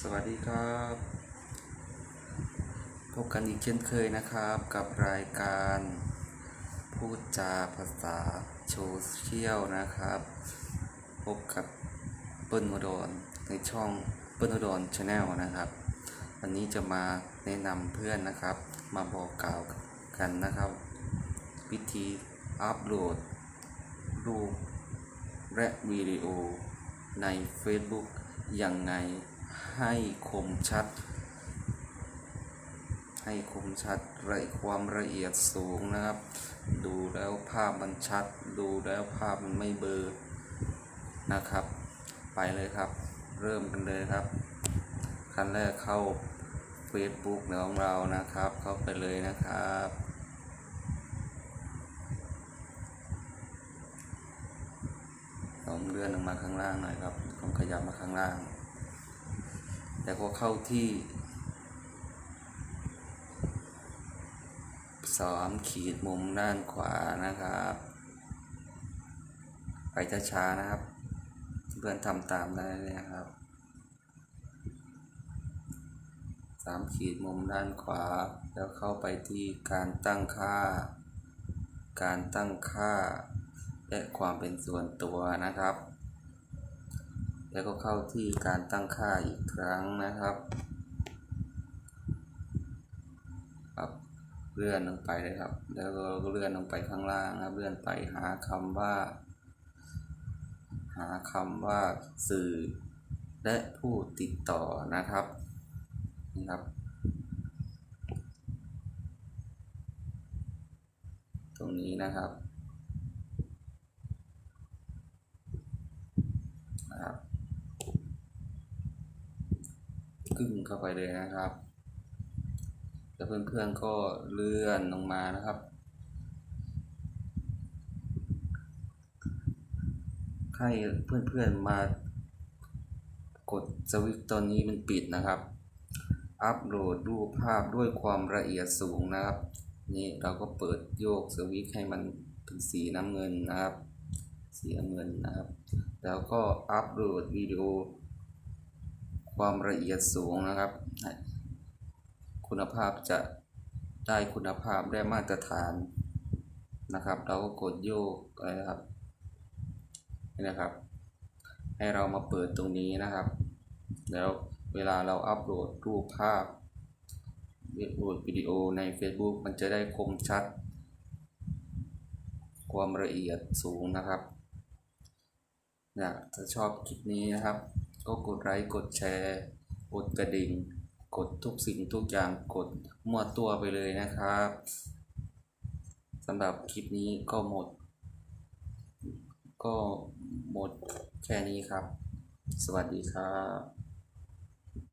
สวัสดีครับ พบกันอีกเช่นเคยนะครับกับรายการ พูดจาภาษาโซเชียลนะครับ พบกับเปิ้ลวดอนในช่องเปิ้ลวดอนชาแนลนะครับ วันนี้จะมาแนะนำเพื่อนนะครับ มาบอกกล่าวกันนะครับ วิธีอัปโหลดรูปและวิดีโอใน Facebook ยังไง ให้คมชัด ให้คมชัดไรความละเอียดสูงนะครับ ดูแล้วภาพมันชัด ดูแล้วภาพมันไม่เบลอนะครับ ไปเลยครับ เริ่มกันเลยครับขั้นแรกเข้า Facebook ของเรานะครับ เข้าไปเลยนะครับลองเลื่อนลงมาข้างล่างหน่อยครับลองขยับมาข้างล่าง แล้วก็เข้าที่สามขีดมุมด้านขวานะครับ ไปช้าๆนะครับ เพื่อนทำตามได้เลยนะครับสามขีดมุมด้านขวา แล้วเข้าไปที่การตั้งค่า การตั้งค่า และความเป็นส่วนตัวนะครับ แล้วก็เข้าที่การตั้งค่าอีกครั้งนะครับครับเลื่อนลงไปเลยครับ แล้วก็เลื่อนลงไปข้างล่างนะครับ เลื่อนไปหาคำว่า หาคำว่าสื่อ และผู้ติดต่อนะครับนี่ครับ ตรงนี้นะครับ นะครับ กึ่งเข้าไปเลยนะครับ แล้วเพื่อนๆก็เลื่อนลงมานะครับ ให้เพื่อนๆมากดสวิตช์ตอนนี้มันปิดนะครับ อัปโหลดรูปภาพด้วยความละเอียดสูงนะครับ นี่เราก็เปิดโยกสวิตช์ให้มันเป็นสีน้ำเงินนะครับ สีน้ำเงินนะครับ แล้วก็อัปโหลดวิดีโอ ความละเอียดสูงนะครับ คุณภาพจะได้คุณภาพได้มาตรฐานนะครับ เราก็กดโยกอะไรนะครับนี่นะครับ ให้เรามาเปิดตรงนี้นะครับ แล้วเวลาเราอัปโหลดรูปภาพโหลดวิดีโอใน Facebook มันจะได้คมชัด ความละเอียดสูงนะครับนะถ้าชอบคลิปนี้นะครับ ก็กดไลค์กดแชร์กดกระดิ่ง กดทุกสิ่งทุกอย่างกดมั่วตัวไปเลยนะครับสำหรับคลิปนี้ก็หมด ก็หมดแค่นี้ครับ สวัสดีครับ